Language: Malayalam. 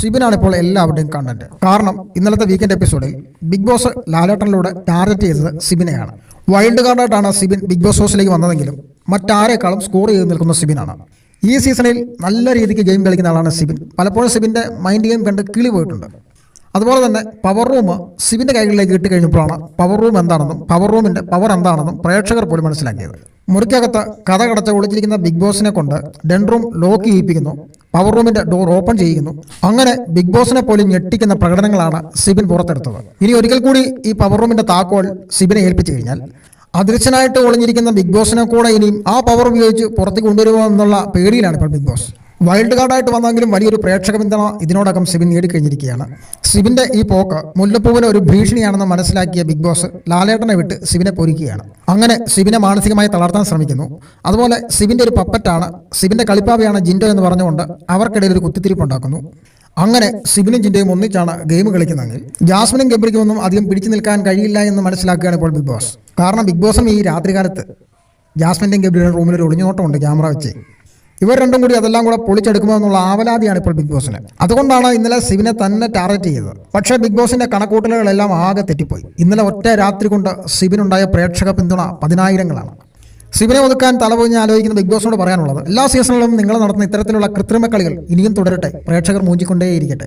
സിബിനാണ് ഇപ്പോൾ എല്ലാവരുടെയും കണ്ടന്റ്. കാരണം ഇന്നലത്തെ വീക്കെൻഡ് എപ്പിസോഡിൽ ബിഗ് ബോസ് ലാലേട്ടനിലൂടെ ടാർഗറ്റ് ചെയ്തത് സിബിനെയാണ്. വൈൽഡ് കാർഡായിട്ടാണ് സിബിൻ ബിഗ് ബോസ് ഹൗസിലേക്ക് വന്നതെങ്കിലും മറ്റാരേക്കാളും സ്കോർ ചെയ്ത് നിൽക്കുന്ന സിബിനാണ്. ഈ സീസണിൽ നല്ല രീതിക്ക് ഗെയിം കളിക്കുന്ന ആളാണ് സിബിൻ. പലപ്പോഴും സിബിന്റെ മൈൻഡ് ഗെയിം കണ്ട് കിളി പോയിട്ടുണ്ട്. അതുപോലെ തന്നെ പവർ റൂം സിബിന്റെ കൈകളിലേക്ക് ഇട്ട് കഴിഞ്ഞപ്പോഴാണ് പവർ റൂം എന്താണെന്നും പവർ റൂമിന്റെ പവർ എന്താണെന്നും പ്രേക്ഷകർ പോലും മനസ്സിലാക്കിയത്. മുറിക്കകത്ത് കഥ കടച്ച് ഒളിച്ചിരിക്കുന്ന ബിഗ് ബോസിനെ കൊണ്ട് ഡെൻറൂം ലോക്ക് ചെയ്യിപ്പിക്കുന്നു. പവർ റൂമിന്റെ ഡോർ ഓപ്പൺ ചെയ്യുന്നു. അങ്ങനെ ബിഗ് ബോസിനെ പോലെ ഞെട്ടിക്കുന്ന പ്രകടനങ്ങളാണ് സിബിൻ പുറത്തെടുത്തത്. ഇനി ഒരിക്കൽ കൂടി ഈ പവർ റൂമിന്റെ താക്കോൽ സിബിനെ ഏൽപ്പിച്ചു കഴിഞ്ഞാൽ അദൃശ്യനായിട്ട് ഒളിഞ്ഞിരിക്കുന്ന ബിഗ് ബോസിനെ കൂടെ ഇനിയും ആ പവർ ഉപയോഗിച്ച് പുറത്തേക്ക് കൊണ്ടുവരുമോ എന്നുള്ള പേടിയിലാണ് ഇപ്പോൾ ബിഗ് ബോസ്. വൈൽഡ് കാർഡായിട്ട് വന്നെങ്കിലും വലിയൊരു പ്രേക്ഷക പിന്തുണ ഇതിനോടകം സിബിൻ നേടിക്കഴിഞ്ഞിരിക്കുകയാണ്. സിബിന്റെ ഈ പോക്ക് മുല്ലപ്പൂവിന് ഒരു ഭീഷണിയാണെന്ന് മനസ്സിലാക്കിയ ബിഗ് ബോസ് ലാലേട്ടനെ വിട്ട് സിബിനെ പൊരിക്കുകയാണ്. അങ്ങനെ സിബിനെ മാനസികമായി തളർത്താൻ ശ്രമിക്കുന്നു. അതുപോലെ സിബിന്റെ ഒരു പപ്പറ്റാണ് സിബിന്റെ കളിപ്പാവയാണ് ജിൻഡോ എന്ന് പറഞ്ഞുകൊണ്ട് അവർക്കിടയിൽ ഒരു കുത്തിത്തിരിപ്പുണ്ടാക്കുന്നു അങ്ങനെ സിബിനും ജിൻഡയും ഒന്നിച്ചാണ് ഗെയിം കളിക്കുന്നതെങ്കിൽ ജാസ്മിനും ഗബ്രിക്കും ഒന്നും അധികം പിടിച്ചു നിൽക്കാൻ കഴിയില്ല എന്ന് മനസ്സിലാക്കുകയാണ് ഇപ്പോൾ ബിഗ് ബോസ്. കാരണം ബിഗ് ബോസും ഈ രാത്രികാലത്ത് ജാസ്മിന്റെയും ഗബ്രിയുടെ റൂമിൽ ഒരു ഒളിഞ്ഞോട്ടമുണ്ട് ക്യാമറ വെച്ച്. ഇവർ രണ്ടും കൂടി അതെല്ലാം കൂടെ പൊളിച്ചെടുക്കുമോ എന്നുള്ള ആവലാതിയാണ് ഇപ്പോൾ ബിഗ് ബോസിന് അതുകൊണ്ടാണ് ഇന്നലെ സിവിനെ തന്നെ ടാർഗറ്റ് ചെയ്തത്. പക്ഷേ ബിഗ് ബോസിന്റെ കണക്കൂട്ടലുകളെല്ലാം ആകെ തെറ്റിപ്പോയി. ഇന്നലെ ഒറ്റ രാത്രി കൊണ്ട് സിവിനുണ്ടായ പ്രേക്ഷക പിന്തുണ പതിനായിരങ്ങളാണ്. സിബിനെ ഒതുക്കാൻ തലപൊഞ്ഞ് ആലോചിക്കുന്ന ബിഗ് ബോസിനോട് പറയാനുള്ളത് എല്ലാ സീസണിലും നിങ്ങൾ നടത്തുന്ന ഇത്തരത്തിലുള്ള കൃത്രിമ കളികൾ ഇനിയും തുടരട്ടെ. പ്രേക്ഷകർ മൂഞ്ചിക്കൊണ്ടേയിരിക്കട്ടെ.